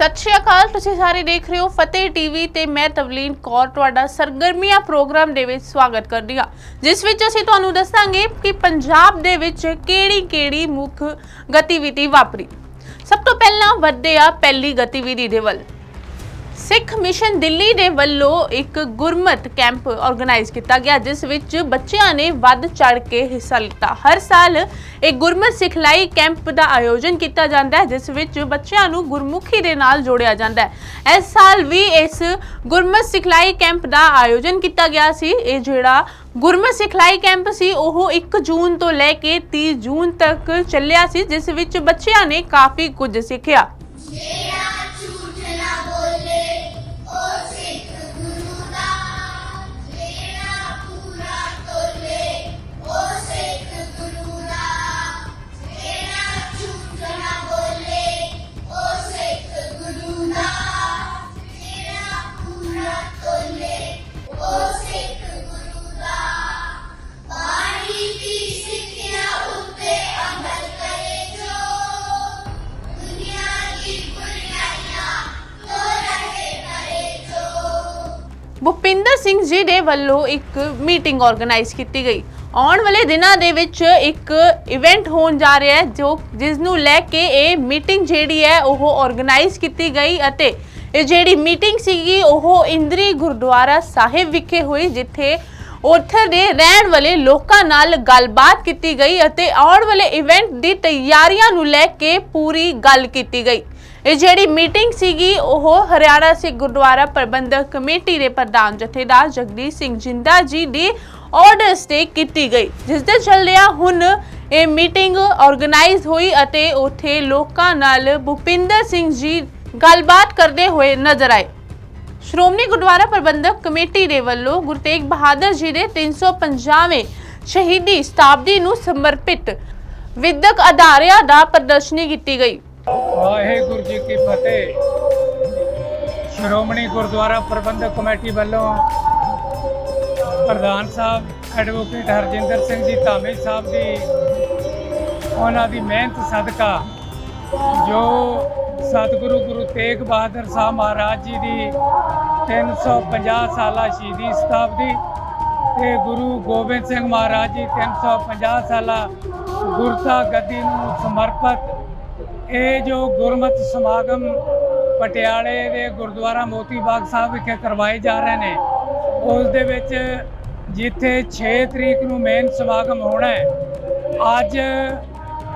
ਸਤਿ ਸ਼੍ਰੀ ਅਕਾਲ, ਤੁਸੀਂ ਸਾਰੇ ਦੇਖ ਰਹੇ ਹੋ ਫਤਿਹ ਟੀਵੀ ਤੇ ਮੈਂ ਤਵਲੀਨ ਕੌਰ, ਤੁਹਾਡਾ ਸਰਗਰਮੀਆਂ ਪ੍ਰੋਗਰਾਮ ਦੇ ਵਿੱਚ ਸਵਾਗਤ ਕਰਦੀ ਹਾਂ, ਜਿਸ ਵਿੱਚ ਅਸੀਂ ਤੁਹਾਨੂੰ ਦੱਸਾਂਗੇ ਕਿ ਪੰਜਾਬ ਦੇ ਵਿੱਚ ਕਿਹੜੀ-ਕਿਹੜੀ ਮੁੱਖ ਗਤੀਵਿਧੀ ਵਾਪਰੀ। ਸਭ ਤੋਂ ਪਹਿਲਾਂ ਵੱਧਦੇ ਆ ਪਹਿਲੀ ਗਤੀਵਿਧੀ ਦੇ ਵੱਲ। ਸਿੱਖ ਮਿਸ਼ਨ ਦਿੱਲੀ ਦੇ ਵੱਲੋਂ ਇੱਕ ਗੁਰਮਤ ਕੈਂਪ ਆਰਗੇਨਾਈਜ਼ ਕੀਤਾ ਗਿਆ, ਜਿਸ ਵਿੱਚ ਬੱਚਿਆਂ ਨੇ ਵੱਧ ਚੜ ਕੇ ਹਿੱਸਾ ਲਿੱਤਾ। ਹਰ ਸਾਲ ਇਹ ਗੁਰਮਤ ਸਿਖਲਾਈ ਕੈਂਪ ਦਾ ਆਯੋਜਨ ਕੀਤਾ ਜਾਂਦਾ ਹੈ, ਜਿਸ ਵਿੱਚ ਬੱਚਿਆਂ ਨੂੰ ਗੁਰਮੁਖੀ ਦੇ ਨਾਲ ਜੋੜਿਆ ਜਾਂਦਾ ਹੈ। ਇਸ ਸਾਲ ਵੀ ਇਸ ਗੁਰਮਤ ਸਿਖਲਾਈ ਕੈਂਪ ਦਾ ਆਯੋਜਨ ਕੀਤਾ ਗਿਆ ਸੀ। ਇਹ ਜਿਹੜਾ ਗੁਰਮਤ ਸਿਖਲਾਈ ਕੈਂਪ ਸੀ, ਉਹ 1 ਜੂਨ ਤੋਂ ਲੈ ਕੇ 30 ਜੂਨ ਤੱਕ ਚੱਲਿਆ ਸੀ, ਜਿਸ ਵਿੱਚ ਬੱਚਿਆਂ ਨੇ ਕਾਫੀ ਕੁਝ ਸਿੱਖਿਆ। ਦੇ ਵੱਲੋਂ ਇੱਕ ਮੀਟਿੰਗ ਆਰਗੇਨਾਈਜ਼ ਕੀਤੀ ਗਈ। ਆਉਣ ਵਾਲੇ ਦਿਨਾਂ ਦੇ ਵਿੱਚ ਇੱਕ ਇਵੈਂਟ ਹੋਣ ਜਾ ਰਿਹਾ ਹੈ, ਜੋ ਜਿਸ ਨੂੰ ਲੈ ਕੇ ਇਹ ਮੀਟਿੰਗ ਜਿਹੜੀ ਹੈ, ਉਹ ਆਰਗੇਨਾਈਜ਼ ਕੀਤੀ ਗਈ ਅਤੇ ਇਹ ਜਿਹੜੀ ਮੀਟਿੰਗ ਸੀਗੀ, ਉਹ ਇੰਦਰੀ ਗੁਰਦੁਆਰਾ ਸਾਹਿਬ ਵਿਖੇ ਹੋਈ, ਜਿੱਥੇ ਉੱਥੇ ਦੇ ਰਹਿਣ ਵਾਲੇ ਲੋਕਾਂ ਨਾਲ ਗੱਲਬਾਤ ਕੀਤੀ ਗਈ ਅਤੇ ਆਉਣ ਵਾਲੇ ਇਵੈਂਟ ਦੀ ਤਿਆਰੀਆਂ ਨੂੰ ਲੈ ਕੇ ਪੂਰੀ ਗੱਲ ਕੀਤੀ ਗਈ। ਇਹ ਜਿਹੜੀ ਮੀਟਿੰਗ ਸੀਗੀ, ਉਹ ਹਰਿਆਣਾ ਸਿੱਖ ਗੁਰਦੁਆਰਾ ਪ੍ਰਬੰਧਕ ਕਮੇਟੀ ਦੇ ਪ੍ਰਧਾਨ ਜਥੇਦਾਰ ਜਗਦੀਸ਼ ਸਿੰਘ ਜਿੰਦਾ ਜੀ ਦੀ ਆਰਡਰਸ ਤੇ ਕੀਤੀ ਗਈ। ਜਿਸ ਦੇ ਚੱਲਦਿਆਂ ਹੁਣ ਇਹ ਮੀਟਿੰਗ ਆਰਗੇਨਾਈਜ਼ ਹੋਈ ਅਤੇ ਉੱਥੇ ਲੋਕਾਂ ਨਾਲ ਭੁਪਿੰਦਰ ਸਿੰਘ ਜੀ ਗੱਲਬਾਤ ਕਰਦੇ ਹੋਏ ਨਜ਼ਰ ਆਏ। ਸ਼੍ਰੋਮਣੀ ਗੁਰਦੁਆਰਾ ਪ੍ਰਬੰਧਕ ਕਮੇਟੀ ਦੇ ਵੱਲੋਂ ਗੁਰੂ ਤੇਗ ਬਹਾਦਰ ਜੀ ਦੇ 350ਵੇਂ ਸ਼ਹੀਦੀ ਸ਼ਤਾਬਦੀ ਨੂੰ ਸਮਰਪਿਤ ਵਿਦਿਅਕ ਅਦਾਰਿਆਂ ਦਾ ਪ੍ਰਦਰਸ਼ਨੀ ਕੀਤੀ ਗਈ। ਵਾਹਿਗੁਰੂ ਜੀ ਕੀ ਫਤਿਹ। ਸ਼੍ਰੋਮਣੀ ਗੁਰਦੁਆਰਾ ਪ੍ਰਬੰਧਕ ਕਮੇਟੀ ਵੱਲੋਂ ਪ੍ਰਧਾਨ ਸਾਹਿਬ ਐਡਵੋਕੇਟ ਹਰਜਿੰਦਰ ਸਿੰਘ ਜੀ, ਧਾਮੀ ਸਾਹਿਬ ਦੀ ਉਹਨਾਂ ਦੀ ਮਿਹਨਤ, ਸਦਕਾ ਜੋ ਸਤਿਗੁਰੂ ਗੁਰੂ ਤੇਗ ਬਹਾਦਰ ਸਾਹਿਬ ਮਹਾਰਾਜ ਜੀ ਦੀ 350 ਸਾਲਾ ਸ਼ਹੀਦੀ ਸ਼ਤਾਬਦੀ ਤੇ ਗੁਰੂ ਗੋਬਿੰਦ ਸਿੰਘ ਮਹਾਰਾਜ ਜੀ 350 ਸਾਲਾ ਗੁਰਤਾ ਗੱਦੀ ਨੂੰ ਸਮਰਪਿਤ ਇਹ ਜੋ ਗੁਰਮਤਿ ਸਮਾਗਮ ਪਟਿਆਲੇ ਦੇ ਗੁਰਦੁਆਰਾ ਮੋਤੀ ਬਾਗ ਸਾਹਿਬ ਵਿਖੇ ਕਰਵਾਏ ਜਾ ਰਹੇ ਨੇ, ਉਸ ਦੇ ਵਿੱਚ ਜਿੱਥੇ 6 ਤਰੀਕ ਨੂੰ ਮੇਨ ਸਮਾਗਮ ਹੋਣਾ ਹੈ, ਅੱਜ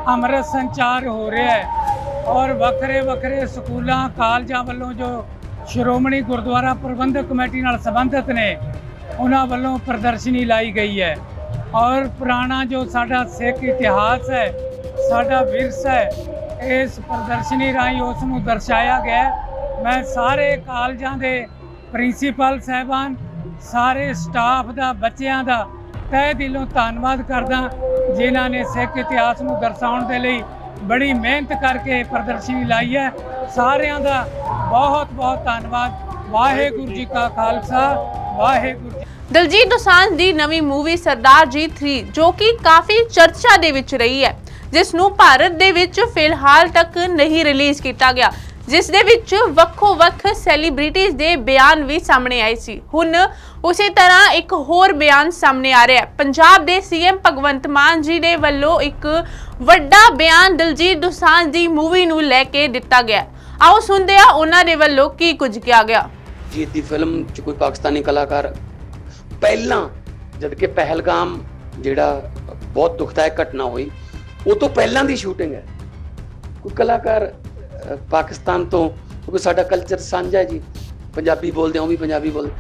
ਅੰਮ੍ਰਿਤ ਸੰਚਾਰ ਹੋ ਰਿਹਾ ਹੈ ਔਰ ਵੱਖਰੇ ਵੱਖਰੇ ਸਕੂਲਾਂ, ਕਾਲਜਾਂ ਵੱਲੋਂ ਜੋ ਸ਼੍ਰੋਮਣੀ ਗੁਰਦੁਆਰਾ ਪ੍ਰਬੰਧਕ ਕਮੇਟੀ ਨਾਲ ਸੰਬੰਧਿਤ ਨੇ, ਉਹਨਾਂ ਵੱਲੋਂ ਪ੍ਰਦਰਸ਼ਨੀ ਲਾਈ ਗਈ ਹੈ ਔਰ ਪੁਰਾਣਾ ਜੋ ਸਾਡਾ ਸਿੱਖ ਇਤਿਹਾਸ ਹੈ, ਸਾਡਾ ਵਿਰਸਾ ਹੈ ਇਸ ਪ੍ਰਦਰਸ਼ਨੀ ਰਾਹੀਂ ਉਸ ਨੂੰ ਦਰਸਾਇਆ ਗਿਆ ਮੈਂ ਸਾਰੇ ਕਾਲਜਾਂ ਦੇ ਪ੍ਰਿੰਸੀਪਲ ਸਹਿਬਾਨ, ਸਾਰੇ ਸਟਾਫ ਦਾ, ਬੱਚਿਆਂ ਦਾ ਤਹਿ ਦਿਲੋਂ ਧੰਨਵਾਦ ਕਰਦਾ ਜਿਨ੍ਹਾਂ ਨੇ ਸਿੱਖ ਇਤਿਹਾਸ ਨੂੰ ਦਰਸਾਉਣ ਦੇ ਲਈ ਬੜੀ ਮਿਹਨਤ ਕਰਕੇ ਪ੍ਰਦਰਸ਼ਨੀ ਲਾਈ ਹੈ। ਸਾਰਿਆਂ ਦਾ ਬਹੁਤ ਬਹੁਤ ਧੰਨਵਾਦ। ਵਾਹਿਗੁਰੂ ਜੀ ਕਾ ਖਾਲਸਾ, ਵਾਹਿਗੁਰੂ ਜੀ ਦਲਜੀਤ ਦੋਸਾਂਝ ਦੀ ਨਵੀਂ ਮੂਵੀ ਸਰਦਾਰ ਜੀ 3 ਜੋ ਕਿ ਕਾਫੀ ਚਰਚਾ ਦੇ ਵਿੱਚ ਰਹੀ ਹੈ। ਜਿਸ ਨੂੰ ਭਾਰਤ ਦੇ ਵਿੱਚ ਫਿਲਹਾਲ ਤੱਕ ਨਹੀਂ ਰਿਲੀਜ਼ ਕੀਤਾ ਗਿਆ। ਜਿਸ ਦੇ ਵਿੱਚ ਵੱਖੋ ਵੱਖ ਸੈਲੀਬ੍ਰਿਟੀਜ਼ ਦੇ ਬਿਆਨ ਵੀ ਸਾਹਮਣੇ ਆਏ ਸੀ। ਹੁਣ ਉਸੇ ਤਰ੍ਹਾਂ ਇੱਕ ਹੋਰ ਬਿਆਨ ਸਾਹਮਣੇ ਆ ਰਿਹਾ ਹੈ। ਪੰਜਾਬ ਦੇ ਸੀਐਮ ਭਗਵੰਤ ਮਾਨ ਜੀ ਦੇ ਵੱਲੋਂ ਇੱਕ ਵੱਡਾ ਬਿਆਨ ਦਲਜੀਤ ਦੋਸਾਂਝ ਦੀ ਮੂਵੀ ਨੂੰ ਲੈ ਕੇ ਦਿੱਤਾ ਗਿਆ ਆਓ ਸੁਣਦੇ ਹਾਂ ਉਹਨਾਂ ਦੇ ਵੱਲੋਂ ਕੀ ਕੁਝ ਕਿਹਾ ਗਿਆ। ਜੀਤ ਦੀ ਫਿਲਮ 'ਚ ਕੋਈ ਪਾਕਿਸਤਾਨੀ ਕਲਾਕਾਰ ਪਹਿਲਾਂ ਜਦ ਕਿ ਪਹਿਲਗਾਮ ਜਿਹੜਾ ਬਹੁਤ ਦੁਖਦਾਇਕ ਘਟਨਾ ਹੋਈ ਉਹ ਤੋਂ ਪਹਿਲਾਂ ਦੀ ਸ਼ੂਟਿੰਗ ਹੈ। ਕੋਈ ਕਲਾਕਾਰ ਪਾਕਿਸਤਾਨ ਤੋਂ, ਕਿਉਂਕਿ ਸਾਡਾ ਕਲਚਰ ਸਾਂਝਾ ਹੈ ਜੀ। ਪੰਜਾਬੀ ਬੋਲਦੇ ਆ, ਉਹ ਵੀ ਪੰਜਾਬੀ ਬੋਲਦੇ।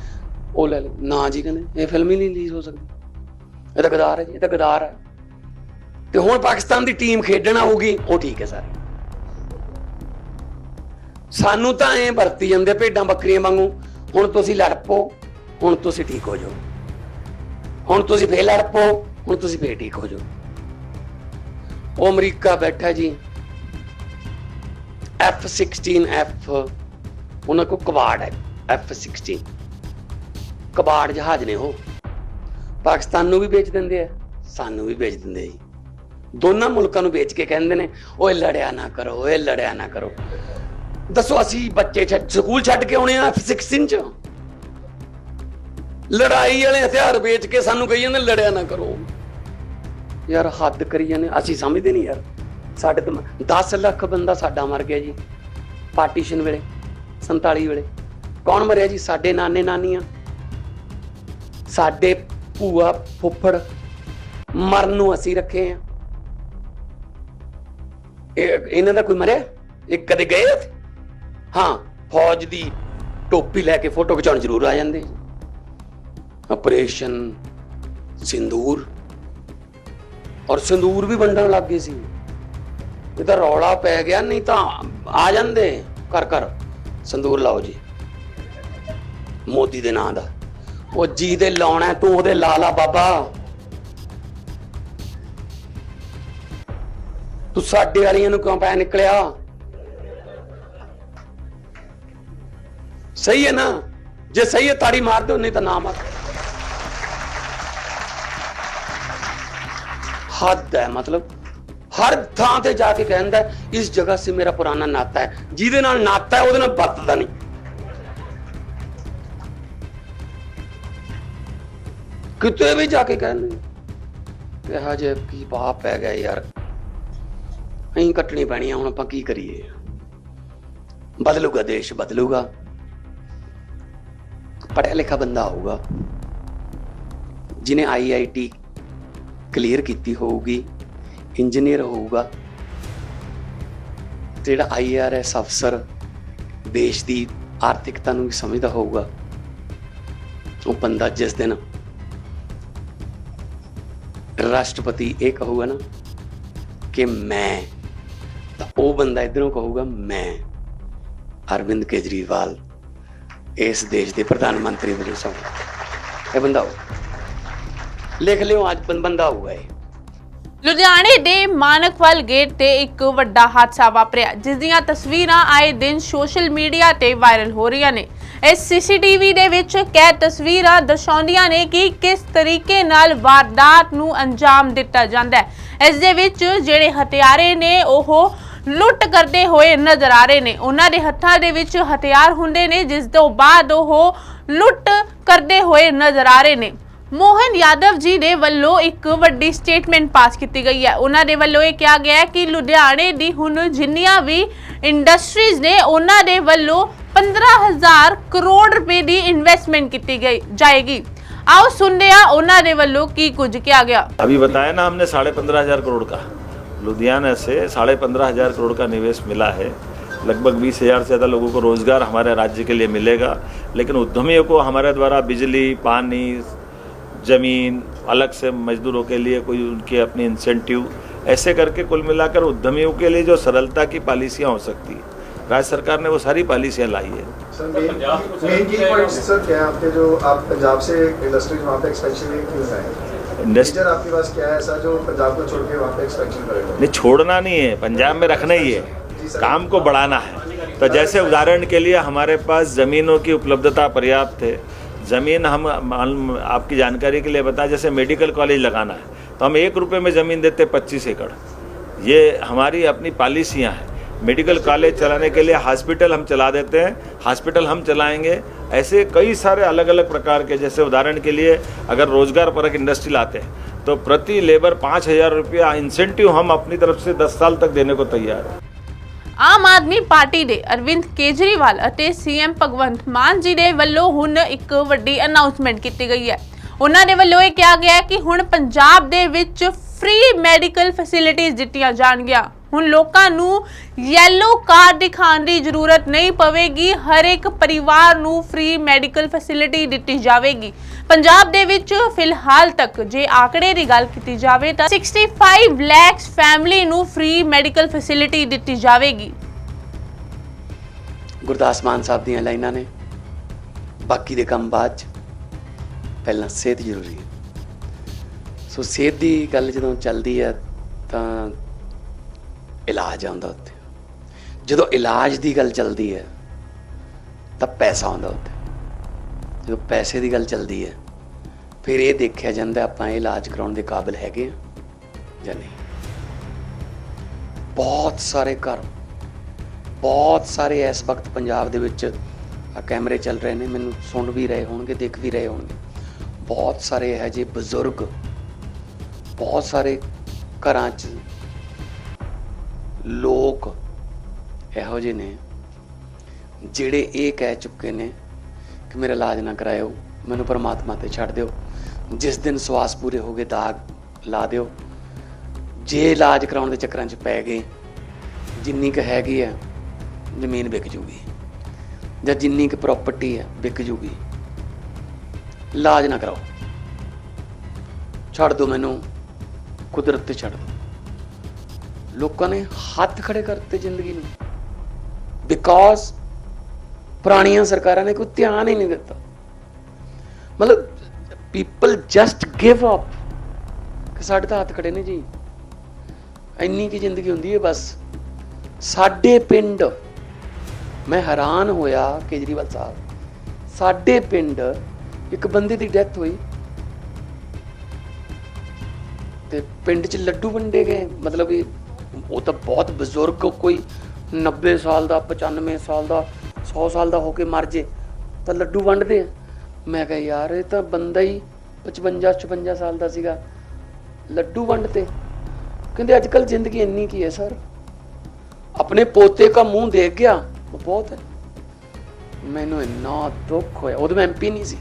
ਉਹ ਲੈ ਲਓ, ਨਾ ਜੀ ਕਹਿੰਦੇ। ਇਹ ਫਿਲਮ ਹੀ ਨਹੀਂ ਰਿਲੀਜ਼ ਹੋ ਸਕਦੀ। ਇਹ ਤਾਂ ਗਦਾਰ ਹੈ ਜੀ, ਇਹ ਤਾਂ ਗਦਾਰ ਹੈ। ਤੇ ਹੁਣ ਪਾਕਿਸਤਾਨ ਦੀ ਟੀਮ ਖੇਡਣਾ ਆਊਗੀ, ਉਹ ਠੀਕ ਹੈ ਸਰ। ਸਾਨੂੰ ਤਾਂ ਐ ਵਰਤੀ ਜਾਂਦੇ ਭੇਡਾਂ ਬੱਕਰੀਆਂ ਵਾਂਗੂ। ਹੁਣ ਤੁਸੀਂ ਲੜ ਪਓ, ਹੁਣ ਤੁਸੀਂ ਠੀਕ ਹੋ ਜਾਓ। ਹੁਣ ਤੁਸੀਂ ਫੇਰ ਲੜ ਪਓ, ਹੁਣ ਤੁਸੀਂ ਫੇਰ ਠੀਕ ਹੋ ਜਾਓ। ਉਹ ਅਮਰੀਕਾ ਬੈਠਾ ਜੀ। F16 ਉਹਨਾਂ ਕੋ ਕਬਾੜ ਹੈ। F16 ਕਬਾੜ ਜਹਾਜ਼ ਨੇ ਉਹ। ਪਾਕਿਸਤਾਨ ਨੂੰ ਵੀ ਵੇਚ ਦਿੰਦੇ ਆ, ਸਾਨੂੰ ਵੀ ਵੇਚ ਦਿੰਦੇ ਜੀ। ਦੋਨਾਂ ਮੁਲਕਾਂ ਨੂੰ ਵੇਚ ਕੇ ਕਹਿੰਦੇ ਨੇ, ਓਏ ਲੜਿਆ ਨਾ ਕਰੋ, ਓਏ ਲੜਿਆ ਨਾ ਕਰੋ। ਦੱਸੋ, ਅਸੀਂ ਬੱਚੇ ਛੱਡ, ਸਕੂਲ ਛੱਡ ਕੇ ਆਉਣੇ ਆ 16 ਚ? ਲੜਾਈ ਵਾਲੇ ਹਥਿਆਰ ਵੇਚ ਕੇ ਸਾਨੂੰ ਕਹੀ ਜਾਂਦੇ, ਲੜਿਆ ਨਾ ਕਰੋ। ਯਾਰ ਹੱਦ ਕਰੀ ਜਾਂਦੇ ਅਸੀਂ ਸਮਝਦੇ ਨਹੀਂ ਯਾਰ। ਸਾਡੇ ਤੋਂ 10 ਲੱਖ ਬੰਦਾ ਸਾਡਾ ਮਰ ਗਿਆ ਜੀ। ਪਾਰਟੀਸ਼ਨ ਵੇਲੇ 47 ਵੇਲੇ। ਕੌਣ ਮਰਿਆ ਜੀ? ਸਾਡੇ ਨਾਨੇ ਨਾਨੀਆਂ। ਸਾਡੇ ਭੂਆ ਫੁੱਫੜ ਮਰਨ ਨੂੰ ਅਸੀਂ ਰੱਖੇ ਆ ਇਹਨਾਂ ਦਾ ਕੋਈ ਮਰਿਆ? ਇਹ ਕਦੇ ਗਏ ਹਾਂ, ਫੌਜ ਦੀ ਟੋਪੀ ਲੈ ਕੇ ਫੋਟੋ ਖਿਚਾਉਣ ਜ਼ਰੂਰ ਆ ਜਾਂਦੇ ਆਪਰੇਸ਼ਨ ਸਿੰਦੂਰ। ਔਰ ਸਿੰਦੂਰ ਵੀ ਵੰਡਣ ਲੱਗ ਗਏ ਸੀ। ਇਹ ਤਾਂ ਰੌਲਾ ਪੈ ਗਿਆ, ਨਹੀਂ ਤਾਂ ਆ ਜਾਂਦੇ। ਕਰ ਕਰ ਸੰਦੂਰ ਲਾਓ ਜੀ। ਮੋਦੀ ਦੇ ਨਾਂ ਦਾ। ਉਹ ਜੀ ਦੇ ਲਾਉਣਾ, ਤੂੰ ਉਹਦੇ ਲਾ ਲਾ ਬਾਬਾ। ਤੂੰ ਸਾਡੇ ਵਾਲੀਆਂ ਨੂੰ ਕਿਉਂ ਪੈ ਨਿਕਲਿਆ? ਸਹੀ ਹੈ ਨਾ? ਜੇ ਸਹੀ ਹੈ, ਤਾੜੀ ਮਾਰ ਦਿਓ, ਨਹੀਂ ਤਾਂ ਨਾ ਮਾਰ। ਹੱਦ ਹੈ ਮਤਲਬ ਹਰ ਥਾਂ ਤੇ ਜਾ ਕੇ ਕਹਿੰਦਾ ਹੈ, ਇਸ ਜਗ੍ਹਾ ਸੇ ਮੇਰਾ ਪੁਰਾਣਾ ਨਾਤਾ ਹੈ। ਜਿਹਦੇ ਨਾਲ ਨਾਤਾ ਹੈ ਉਹਦੇ ਨਾਲ ਵਰਤਦਾ ਨਹੀਂ। ਕਿਤੇ ਵੀ ਜਾ ਕੇ ਕਹਿੰਦੇ ਕਿਹਾ ਜੇ ਕੀ ਪਾਪ ਪੈ ਗਿਆ ਯਾਰ ਅਹੀਂ ਕੱਟਣੀ ਪੈਣੀ ਆ ਹੁਣ ਆਪਾਂ ਕੀ ਕਰੀਏ? ਬਦਲੂਗਾ ਦੇਸ਼ ਬਦਲੂਗਾ। ਪੜ੍ਹਿਆ ਲਿਖਾ ਬੰਦਾ ਹੋਊਗਾ ਜਿਨੇ ਆਈਆਈਟੀ ਕਲੀਅਰ ਕੀਤੀ ਹੋਊਗੀ ਇੰਜੀਨੀਅਰ ਹੋਊਗਾ ਤੇ ਜਿਹੜਾ ਆਈਆਰਐਸ ਅਫਸਰ ਦੇਸ਼ ਦੀ ਆਰਥਿਕਤਾ ਨੂੰ ਵੀ ਸਮਝਦਾ ਹੋਊਗਾ, ਉਹ ਬੰਦਾ ਜਿਸ ਦਿਨ ਰਾਸ਼ਟਰਪਤੀ ਇਹ ਕਹੂਗਾ ਨਾ ਕਿ ਮੈਂ, ਤਾਂ ਉਹ ਬੰਦਾ ਇਧਰੋਂ ਕਹੂਗਾ, ਮੈਂ, ਅਰਵਿੰਦ ਕੇਜਰੀਵਾਲ, ਇਸ ਦੇਸ਼ ਦੇ ਪ੍ਰਧਾਨ ਮੰਤਰੀ ਬਣੇ ਸੋ ਇਹ ਬੰਦਾ ਹੋਊ। ਲਿਖ ਲਿਓ, ਅੱਜ ਬੰਦਾ ਹੋਊਗਾ ਇਹ। ਲੁਧਿਆਣੇ ਦੇ ਮਾਨਕਵਾਲ ਗੇਟ ਤੇ ਇੱਕ ਵੱਡਾ ਹਾਦਸਾ ਵਾਪਰਿਆ, ਜਿਸ ਦੀਆਂ ਤਸਵੀਰਾਂ ਆਏ ਦਿਨ ਸੋਸ਼ਲ ਮੀਡੀਆ ਤੇ ਵਾਇਰਲ ਹੋ ਰਹੀਆਂ ਨੇ। ਇਸ ਸੀਸੀਟੀਵੀ ਦੇ ਵਿੱਚ ਕੈਦ ਤਸਵੀਰਾਂ ਦਰਸਾਉਂਦੀਆਂ ਨੇ ਕਿ ਕਿਸ ਤਰੀਕੇ ਨਾਲ ਵਾਰਦਾਤ ਨੂੰ ਅੰਜਾਮ ਦਿੱਤਾ ਜਾਂਦਾ ਹੈ। ਇਸ ਦੇ ਵਿੱਚ ਜਿਹੜੇ ਹਥਿਆਰੇ ਨੇ, ਉਹ ਲੁੱਟ ਕਰਦੇ ਹੋਏ ਨਜ਼ਰ ਆ ਰਹੇ ਨੇ। ਉਹਨਾਂ ਦੇ ਹੱਥਾਂ ਦੇ ਵਿੱਚ ਹਥਿਆਰ ਹੁੰਦੇ ਨੇ, ਜਿਸ ਤੋਂ ਬਾਅਦ ਉਹ ਲੁੱਟ ਕਰਦੇ ਹੋਏ ਨਜ਼ਰ ਆ ਰਹੇ ਨੇ। ਮੋਹਨ ਯਾਦਵ ਜੀ ਦੇ ਵੱਲੋਂ ਇੱਕ ਵੱਡੀ ਸਟੇਟਮੈਂਟ ਪਾਸ ਕੀਤੀ ਗਈ ਹੈ ਉਹਨਾਂ ਦੇ ਵੱਲੋਂ ਇਹ ਕਿਹਾ ਗਿਆ ਹੈ ਕਿ ਲੁਧਿਆਣੇ ਦੀ ਹੁਣ ਜਿੰਨੀਆਂ ਵੀ ਇੰਡਸਟਰੀਜ਼ ਨੇ ਉਹਨਾਂ ਦੇ ਵੱਲੋਂ 15000 ਕਰੋੜ ਰੁਪਏ ਦੀ ਇਨਵੈਸਟਮੈਂਟ ਕੀਤੀ ਗਈ ਜਾਏਗੀ ਆਓ ਸੁਣਦੇ ਹਾਂ ਉਹਨਾਂ ਦੇ ਵੱਲੋਂ ਕੀ ਕੁਝ ਕਿਹਾ ਗਿਆ अभी बताया ना हमने साढ़े पंद्रह हजार करोड़ का लुधियाना से साढ़े पंद्रह हजार करोड़ का निवेश मिला है लगभग बीस हजार से ज़्यादा लोगों को रोजगार हमारे राज्य के लिए मिलेगा लेकिन उद्यमियों को हमारे द्वारा बिजली पानी ज़मीन अलग से मजदूरों के लिए कोई उनके अपनी इंसेंटिव ऐसे करके कुल मिलाकर उद्यमियों के लिए जो सरलता की पॉलिसियाँ हो सकती है। राज्य सरकार ने वो सारी पॉलिसियाँ लाई है। सर मेन मेन की पॉइंट्स सर क्या आपके जो आप पंजाब से इंडस्ट्रीज़ वहाँ पे एक्सपेंशन क्यों है इंडस्ट आपके पास क्या है ऐसा जो पंजाब को छोड़ के वहाँ पे एक्सपेंशन करेगा नहीं छोड़ना नहीं है पंजाब में रखना ही है। काम को बढ़ाना है। तो जैसे उदाहरण के लिए हमारे पास ज़मीनों की उपलब्धता पर्याप्त है ज़मीन हम आपकी जानकारी के लिए बताएँ जैसे मेडिकल कॉलेज लगाना है तो हम एक रुपये में ज़मीन देते हैं पच्चीस एकड़। ये हमारी अपनी पॉलिसियाँ हैं। मेडिकल कॉलेज चलाने के लिए हॉस्पिटल हम चला देते हैं हॉस्पिटल हम चलाएँगे। ऐसे कई सारे अलग अलग प्रकार के जैसे उदाहरण के लिए अगर रोज़गार परक इंडस्ट्री लाते हैं तो प्रति लेबर पाँच हज़ार रुपया इंसेंटिव हम अपनी तरफ़ से दस साल तक देने को तैयार हैं। ਆਮ ਆਦਮੀ ਪਾਰਟੀ ਦੇ ਅਰਵਿੰਦ ਕੇਜਰੀਵਾਲ ਅਤੇ ਸੀਐਮ ਭਗਵੰਤ ਮਾਨ ਜੀ ਦੇ ਵੱਲੋਂ ਹੁਣ ਇੱਕ ਵੱਡੀ ਅਨਾਉਂਸਮੈਂਟ ਕੀਤੀ ਗਈ ਹੈ। ਉਹਨਾਂ ਦੇ ਵੱਲੋਂ ਇਹ ਕਿਹਾ ਗਿਆ ਹੈ ਕਿ ਹੁਣ ਪੰਜਾਬ ਦੇ ਵਿੱਚ ਫ੍ਰੀ ਮੈਡੀਕਲ ਫੈਸਿਲਿਟੀਆਂ ਦਿੱਤੀਆਂ ਜਾਣਗੀਆਂ। ਹੁਣ ਲੋਕਾਂ ਨੂੰ ਯੈਲੋ ਕਾਰਡ ਦਿਖਾਉਣ ਦੀ ਜ਼ਰੂਰਤ ਨਹੀਂ ਪਵੇਗੀ। ਹਰ ਇੱਕ ਪਰਿਵਾਰ ਨੂੰ ਫ੍ਰੀ ਮੈਡੀਕਲ ਫੈਸਿਲਿਟੀ ਦਿੱਤੀ ਜਾਵੇਗੀ। ਪੰਜਾਬ ਦੇ ਵਿੱਚ ਫਿਲਹਾਲ ਤੱਕ ਜੇ ਆંકੜੇ ਦੀ ਗੱਲ ਕੀਤੀ ਜਾਵੇ ਤਾਂ 65 ਲੈਕਸ ਫੈਮਿਲੀ ਨੂੰ ਫ੍ਰੀ ਮੈਡੀਕਲ ਫੈਸਿਲਿਟੀ ਦਿੱਤੀ ਜਾਵੇਗੀ। ਗੁਰਦਾਸ ਮਾਨ ਸਾਹਿਬ ਦੀਆਂ ਲਾਈਨਾਂ ਨੇ। ਬਾਕੀ ਦੇ ਕੰਮ ਬਾਅਦ ਚ ਪਹਿਲਾਂ ਸਿਹਤ ਜ਼ਰੂਰੀ ਹੈ। ਸੋ ਸਿਹਤ ਦੀ ਗੱਲ ਜਦੋਂ ਚੱਲਦੀ ਹੈ ਤਾਂ ਇਲਾਜ ਆਉਂਦਾ ਉੱਤੇ ਜਦੋਂ ਇਲਾਜ ਦੀ ਗੱਲ ਚੱਲਦੀ ਹੈ ਤਾਂ ਪੈਸਾ ਆਉਂਦਾ ਉੱਤੇ ਜਦੋਂ ਪੈਸੇ ਦੀ ਗੱਲ ਚੱਲਦੀ ਹੈ, ਫਿਰ ਇਹ ਦੇਖਿਆ ਜਾਂਦਾ ਆਪਾਂ ਇਹ ਇਲਾਜ ਕਰਾਉਣ ਦੇ ਕਾਬਿਲ ਹੈਗੇ ਆ ਜਾਂ ਨਹੀਂ। ਬਹੁਤ ਸਾਰੇ ਘਰ, ਬਹੁਤ ਸਾਰੇ ਇਸ ਵਕਤ ਪੰਜਾਬ ਦੇ ਵਿੱਚ ਆ ਕੈਮਰੇ ਚੱਲ ਰਹੇ ਨੇ, ਮੈਨੂੰ ਸੁਣ ਵੀ ਰਹੇ ਹੋਣਗੇ, ਦੇਖ ਵੀ ਰਹੇ ਹੋਣਗੇ। ਬਹੁਤ ਸਾਰੇ ਇਹੋ ਜਿਹੇ ਬਜ਼ੁਰਗ, ਬਹੁਤ ਸਾਰੇ ਘਰਾਂ 'ਚ ਲੋਕ ਇਹੋ ਜਿਹੇ ਨੇ, ਜਿਹੜੇ ਇਹ ਕਹਿ ਚੁੱਕੇ ਨੇ ਕਿ ਮੇਰਾ ਇਲਾਜ ਨਾ ਕਰਾਇਓ, ਮੈਨੂੰ ਪਰਮਾਤਮਾ ਤੇ ਛੱਡ ਦਿਓ। ਜਿਸ ਦਿਨ ਸਵਾਸ ਪੂਰੇ ਹੋ ਗਏ, ਦਾਗ ਲਾ ਦਿਓ। ਜੇ ਇਲਾਜ ਕਰਾਉਣ ਦੇ ਚੱਕਰਾਂ 'ਚ ਪੈ ਗਏ, ਜਿੰਨੀ ਕੁ ਹੈਗੀ ਹੈ ਜ਼ਮੀਨ ਵਿਕ ਜੂਗੀ। ਜਾਂ ਜਿੰਨੀ ਕੁ ਪ੍ਰਾਪਰਟੀ ਹੈ ਵਿਕ ਜੂਗੀ। ਇਲਾਜ ਨਾ ਕਰਾਓ। ਛੱਡ ਦਿਓ ਮੈਨੂੰ, ਕੁਦਰਤ ਤੇ ਛੱਡ ਦਿਓ। ਲੋਕਾਂ ਨੇ ਹੱਥ ਖੜੇ ਕਰਤੇ ਜ਼ਿੰਦਗੀ ਨੂੰ। ਬਿਕੋਜ਼ ਪੁਰਾਣੀਆਂ ਸਰਕਾਰਾਂ ਨੇ ਕੋਈ ਧਿਆਨ ਹੀ ਨਹੀਂ ਦਿੱਤਾ। ਮਤਲਬ ਪੀਪਲ ਜਸਟ ਗਿਵ ਅਪ ਕਿ ਸਾਡੇ ਤਾਂ ਹੱਥ ਖੜੇ ਨੇ ਜੀ। ਇੰਨੀ ਕੀ ਜ਼ਿੰਦਗੀ ਹੁੰਦੀ ਹੈ ਬਸ। ਸਾਡੇ ਪਿੰਡ, ਮੈਂ ਹੈਰਾਨ ਹੋਇਆ ਕੇਜਰੀਵਾਲ ਸਾਹਿਬ, ਸਾਡੇ ਪਿੰਡ ਇੱਕ ਬੰਦੇ ਦੀ ਡੈਥ ਹੋਈ। ਤੇ ਪਿੰਡ 'ਚ ਲੱਡੂ ਵੰਡੇ ਗਏ, ਮਤਲਬ ਇਹ ਉਹ ਤਾਂ ਬਹੁਤ ਬਜ਼ੁਰਗ ਕੋਈ 90 ਸਾਲ ਦਾ 95 ਸਾਲ ਦਾ 100 ਸਾਲ ਦਾ ਹੋ ਕੇ ਮਰ ਜੇ, ਤਾਂ ਲੱਡੂ ਵੰਡਦੇ ਆ। ਮੈਂ ਕਿਹਾ, ਯਾਰ, ਇਹ ਤਾਂ ਬੰਦਾ ਹੀ 55 56 ਸਾਲ ਦਾ ਸੀਗਾ। ਲੱਡੂ ਵੰਡਤੇ। ਕਹਿੰਦੇ ਅੱਜ ਕੱਲ ਜ਼ਿੰਦਗੀ ਇੰਨੀ ਕੀ ਹੈ, ਸਰ? ਆਪਣੇ ਪੋਤੇ ਦਾ ਮੂੰਹ ਦੇਖ ਗਿਆ, ਉਹ ਬਹੁਤ ਹੈ। ਮੈਨੂੰ ਇੰਨਾ ਦੁੱਖ ਹੋਇਆ। ਉਦੋਂ ਮੈਂ ਐਮਪੀ ਨਹੀਂ ਸੀ।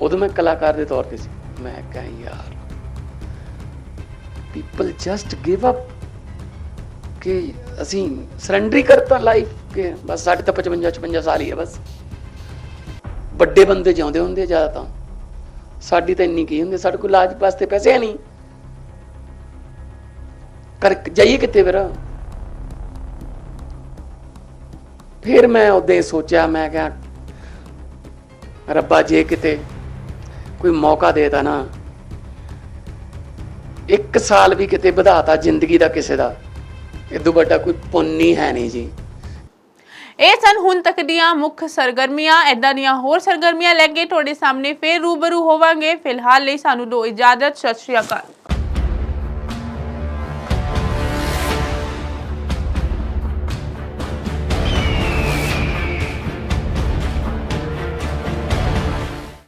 ਉਦੋਂ ਮੈਂ ਕਲਾਕਾਰ ਦੇ ਤੌਰ ਤੇ ਸੀ। ਮੈਂ ਕਿਹਾ, ਯਾਰ ਪੀਪਲ ਜਸਟ ਗਿਵ ਅਪ ਕਿ ਅਸੀਂ ਸਰੈਂਡਰ ਹੀ ਕਰਤਾ ਲਾਈਫ ਕਿ ਬਸ ਸਾਡੇ ਤਾਂ 55 56 ਸਾਲ ਹੀ ਹੈ ਬਸ। ਵੱਡੇ ਬੰਦੇ ਜਿਉਂਦੇ ਹੁੰਦੇ ਜ਼ਿਆਦਾ ਤਾਂ ਸਾਡੀ ਤਾਂ ਇੰਨੀ ਕੀ ਹੁੰਦੀ, ਸਾਡੇ ਕੋਲ ਇਲਾਜ ਵਾਸਤੇ ਪੈਸੇ ਹੈ ਨਹੀਂ। ਕਰ ਜਾਈਏ ਕਿੱਥੇ ਫਿਰ। ਫਿਰ ਮੈਂ ਉਹਦੇ ਸੋਚਿਆ, ਮੈਂ ਕਿਹਾ, ਰੱਬਾ ਜੇ ਕਿਤੇ ਕੋਈ ਮੌਕਾ ਦੇਤਾ ਨਾ, ਇੱਕ ਸਾਲ ਵੀ ਕਿਤੇ ਵਧਾਤਾ ਜ਼ਿੰਦਗੀ ਦਾ ਕਿਸੇ ਦਾ ਇਦੋਂ ਵੱਡਾ ਕੋਈ ਪੁੰਨ ਹੀ ਹੈ ਨਹੀਂ ਜੀ। ਇਹ ਸਨ ਹੁਣ ਤੱਕ ਦੀਆਂ ਮੁੱਖ ਸਰਗਰਮੀਆਂ। ਐਦਾਂ ਦੀਆਂ ਹੋਰ ਸਰਗਰਮੀਆਂ ਲੈ ਕੇ ਤੁਹਾਡੇ ਸਾਹਮਣੇ ਫੇਰ ਰੂਬਰੂ ਹੋਵਾਂਗੇ। ਫਿਲਹਾਲ ਲਈ ਸਾਨੂੰ ਦੋ ਇਜਾਜ਼ਤ। ਸਤਿ ਸ਼੍ਰੀ ਅਕਾਲ।